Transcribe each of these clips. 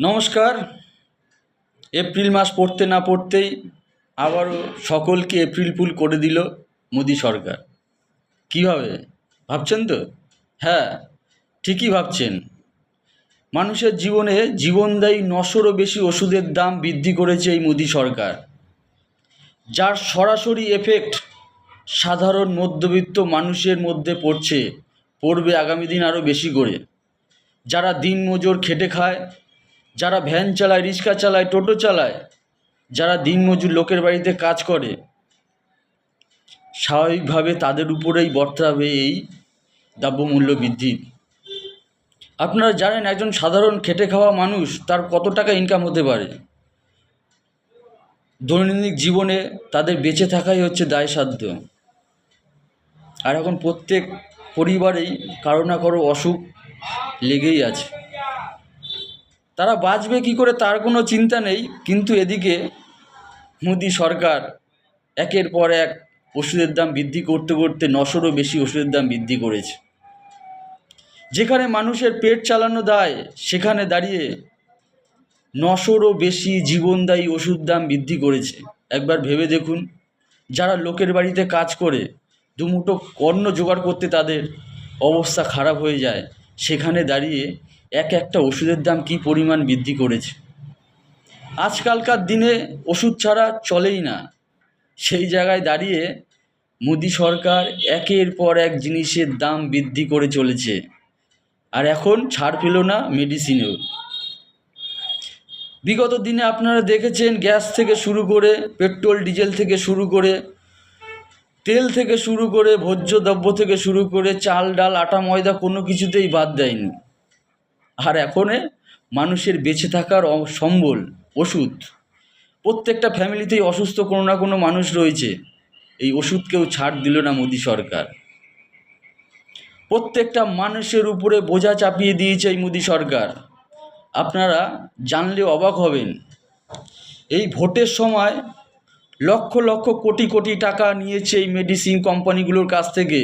নমস্কার। এপ্রিল মাস পড়তে না পড়তেই আবারও সকলকে এপ্রিল ফুল করে দিল মোদি সরকার। কীভাবে? ভাবছেন তো? হ্যাঁ ঠিকই ভাবছেন। মানুষের জীবনে জীবনদায়ী নশোরও বেশি ওষুধের দাম বৃদ্ধি করেছে এই মোদি সরকার। যার সরাসরি এফেক্ট সাধারণ মধ্যবিত্ত মানুষের মধ্যে পড়ছে, পড়বে আগামী দিন আরও বেশি করে। যারা দিনমজুর খেটে খায় যারা ভ্যান চালায়, রিক্সা চালায়, টোটো চালায়, যারা দিনমজুর লোকের বাড়িতে কাজ করে, স্বাভাবিকভাবে তাদের উপরেই বর্তাবে এই দ্রব্যমূল্য বৃদ্ধি। আপনারা জানেন, একজন সাধারণ খেটে খাওয়া মানুষ তার কত টাকা ইনকাম হতে পারে? দৈনন্দিন জীবনে তাদের বেঁচে থাকাই হচ্ছে দায়সাধ্য। আর এখন প্রত্যেক পরিবারেই কারও না কারও অসুখ লেগেই আছে। তারা বাঁচবে কী করে তার কোনো চিন্তা নেই, কিন্তু এদিকে মোদি সরকার একের পর এক ওষুধের দাম বৃদ্ধি করতে করতে নশোরও বেশি ওষুধের দাম বৃদ্ধি করেছে। যেখানে মানুষের পেট চালানো দায়, সেখানে দাঁড়িয়ে নশোরও বেশি জীবনদায়ী ওষুধ দাম বৃদ্ধি করেছে। একবার ভেবে দেখুন, যারা লোকের বাড়িতে কাজ করে, দুমুঠো অন্ন জোগাড় করতে তাদের অবস্থা খারাপ হয়ে যায়, সেখানে দাঁড়িয়ে এক একটা ওষুধের দাম কী পরিমাণ বৃদ্ধি করেছে? আজকালকার দিনে ওষুধ ছাড়া চলেই না। সেই জায়গায় দাঁড়িয়ে মোদি সরকার একের পর এক জিনিসের দাম বৃদ্ধি করে চলেছে। আর এখন ছাড় পেল না মেডিসিনেও। বিগত দিনে আপনারা দেখেছেন গ্যাস থেকে শুরু করে, পেট্রোল, ডিজেল থেকে শুরু করে, তেল থেকে শুরু করে, ভোজ্য দ্রব্য থেকে শুরু করে, চাল, ডাল, আটা, ময়দা কোনো কিছুতেই বাদ দেয়নি। আর এখনে মানুষের বেঁচে থাকার সম্বল, ওষুধ। প্রত্যেকটা ফ্যামিলিতেই অসুস্থ কোনো না কোনো মানুষ রয়েছে। এই ওষুধকেও ছাড় দিল না মোদি সরকার। প্রত্যেকটা মানুষের উপরে বোঝা চাপিয়ে দিয়েছে এই মোদি সরকার। আপনারা জানলে অবাক হবেন। এই ভোটের সময় লক্ষ লক্ষ কোটি কোটি টাকা নিয়েছে এই মেডিসিন কোম্পানিগুলোর কাছ থেকে।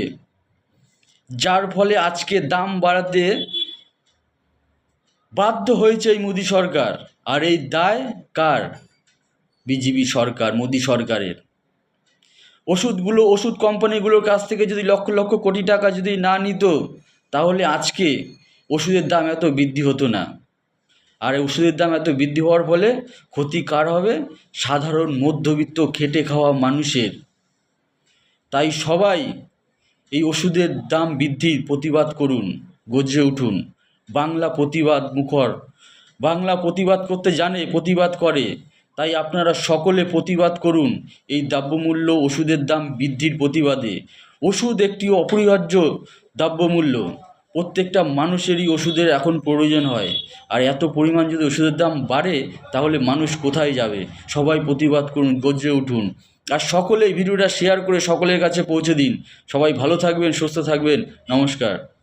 যার ফলে আজকে দাম বাড়াতে বাধ্য হয়েছে এই মোদী সরকার। আর এই দায় কার? বিজেপি সরকার, মোদী সরকারের। ওষুধগুলো, ওষুধ কোম্পানিগুলোর কাছ থেকে যদি লক্ষ লক্ষ কোটি টাকা যদি না নিত, তাহলে আজকে ওষুধের দাম এত বৃদ্ধি হতো না। আর ওষুধের দাম এত বৃদ্ধি হওয়ার ফলে ক্ষতি কার হবে? সাধারণ মধ্যবিত্ত খেটে খাওয়া মানুষের। তাই সবাই এই ওষুধের দাম বৃদ্ধির প্রতিবাদ করুন, গর্জে উঠুন। বাংলা প্রতিবাদ মুখর। বাংলা প্রতিবাদ করতে জানে, প্রতিবাদ করে। তাই আপনারা সকলে প্রতিবাদ করুন। এই দ্রব্যমূল্য ওষুধের দাম বৃদ্ধির প্রতিবাদে। ওষুধ একটি অপরিহার্য দ্রব্যমূল্য। প্রত্যেকটা মানুষেরই ওষুধের এখন প্রয়োজন হয়। আর এত পরিমাণ যদি ওষুধের দাম বাড়ে, তাহলে মানুষ কোথায় যাবে? সবাই প্রতিবাদ করুন, গর্জে উঠুন। আর সকলে ভিডিওটা শেয়ার করে সকলের কাছে পৌঁছে দিন। সবাই ভালো থাকবেন, সুস্থ থাকবেন। নমস্কার।